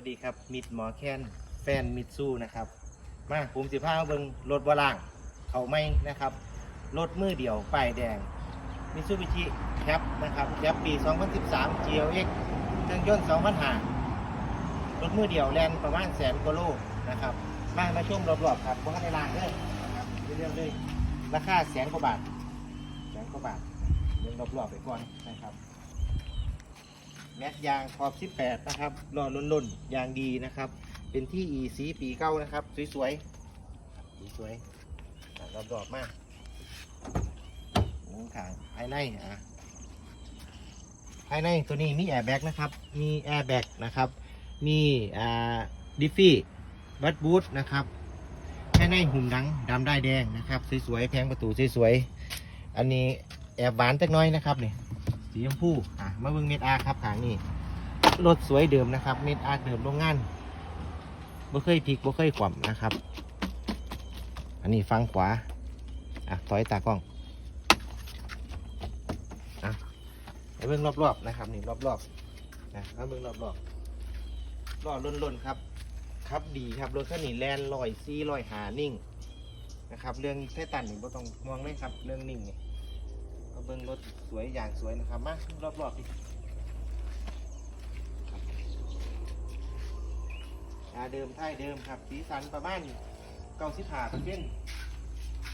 วัสดีครับ มิดหมอแค้นแฟนมิดสู้นะครับ มาผมสิพาเบิงรถบล่าง เขาไม่นะครับ รถมือเดียวป้ายแดง มิซูบิชิแคปนะครับแคปปี 2013 GLX เครื่องยนต์2,500รถมือเดียวแลนประมาณแสนกว่าโลนะครับ มามาชมรอบๆครับว่าในรางเลยนะครับเรื่องเลยราคาแสนกว่าบาทแสนกว่าบาทเรื่องรอบๆไปก่อนนะครับ แม็กยางขอบ 18 นะครับรอลุ่นๆยางดีนะครับ เป็นที่อีสีปีเก้านะครับ สวยๆสวยๆรอบๆมากวงขางภายในอะภายในตัวนี้มีแอร์แบ็กนะครับ มีแอร์แบ็กนะครับ มีอ่าดิฟฟี่บัตบูทนะครับภายในหุ่มหนังดำได้แดงนะครับ สวยๆแพงประตูสวยๆอันนี้แอบหวานจักน้อยนะครับนี่ สีชมพูอะมาเบิ่งเม็ดอาร์ครับขางนี่รถสวยเดิมนะครับ เม็ดอาร์เดิมโรงงานบ่เคยพลิกบ่เคยขวมนะครับ อันนี้ฟังขวาอะถอยตากล้องอะไปเบิ่งรอบๆนะครับนี่รอบๆนะมาเบิ่งรอบๆรอบล้นๆครับ ครับดีครับรถคันนี้แลนลอยซีลอยหานิ่งนะครับ เรื่องไทตันนี่บ่ต้องมองเลยครับ เรื่องนิ่งนี่ เบิ้งรถสวยอย่างสวยนะครับมารอบๆดิอาเดิมท้ายเดิมครับ สีสันประมาณเก้าสิบห้าเปอร์เซ็นต์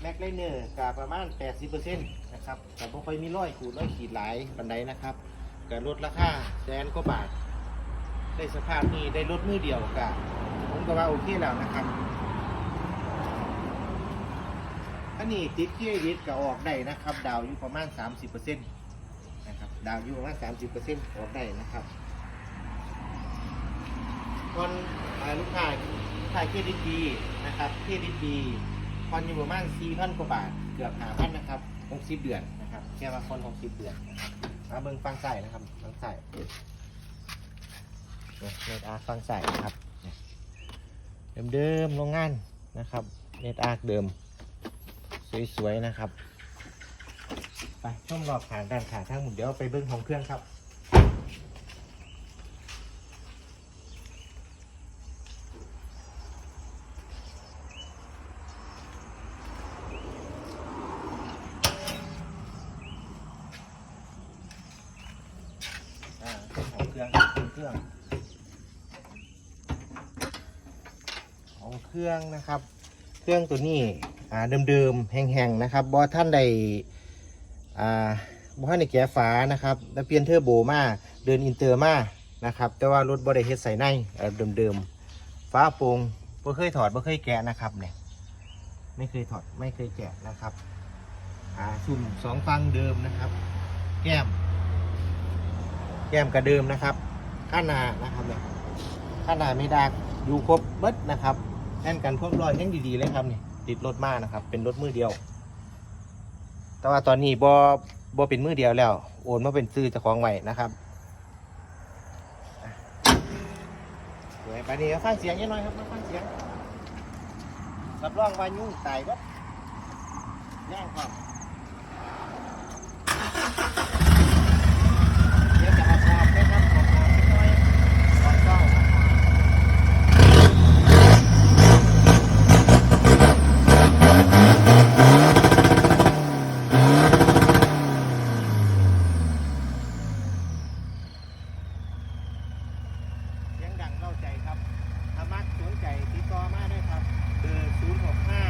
แม็กไลเนอร์กับประมาณแปดสิบเปอร์เซ็นต์นะครับแต่ไม่ค่อยมีร้อยขูดร้อยขีดหลายปันไดนะครับกับลดราคาแสนกว่าบาท ได้สภาพนี้ได้รถมือเดียวกับผมก็ว่าโอเคแล้วนะครับ อั นนี้ติดเครดิตก็ออกได้นะครับ ดาวอยู่ประมาณ 30%นะครับ ดาวอยู่ประมาณ 30%ออกได้นะครับคอนลูกค้าลูกค้าเครดิตดีนะครับ เครดิตดีคอนอยู่ประมาณ4,000กว่าบาท เกือบ5,000นะครับ60เดือนนะครับแค่ว่าคอน60เดือนนะครับมาเบิ่งฟังใส่นะครับฟังใส่เนี่ยเนตอาร์ฟังใส่นะครับ เดิมๆโรงงานนะครับ เนตอาร์เดิม สวยๆนะครับ ไปช่องรอบขางด้านขาทั้งหมดเดี๋ยวไปเบิ้งของเครื่องครับของเครื่องของเครื่อง ของเครื่องนะครับ เครื่องตัวนี้ เดิมๆแห้งๆนะครับบอท่านใดอ่าบอท่านในแกะฝานะครับแล้วเปลี่ยนเทอร์โบมาเดินอินเตอร์มานะครับแต่ว่ารถบอได้เฮ็ดใส่ในเอ่อเดิมๆฟ้าโปร่งบ่เคยถอดบ่เคยแกะนะครับเนี่ยไม่เคยถอดไม่เคยแกะนะครับอ่าสุ่มสองฟังเดิมนะครับ แก้ม แก้มกระเดิมนะครับข้างหนานะครับเนี่ยข้างหนาไม่ดักอยู่ครบเบิดนะครับแน่นกันพวกรอยยังดีๆเลยครับเนี่ย ติดรถมากนะครับ เป็นรถมือเดียว แต่ว่าตอนนี้บอบอเป็นมือเดียวแล้ว โอนมาเป็นซื้อเจ้าของไว้นะครับอะเดี๋ยไปนี่ฟังเสียงนิดหน่อยครับมาฟังเสียงรับรองว่ายุ่งตายวัดย่างความเดี๋ยวจะเอาขอบนะครับขอบขอบนิดหน่อยก่อนเข้า เสียงดังเล่าใจครับถ้า มักสนใจติดต่อมาได้ครับเบอร์065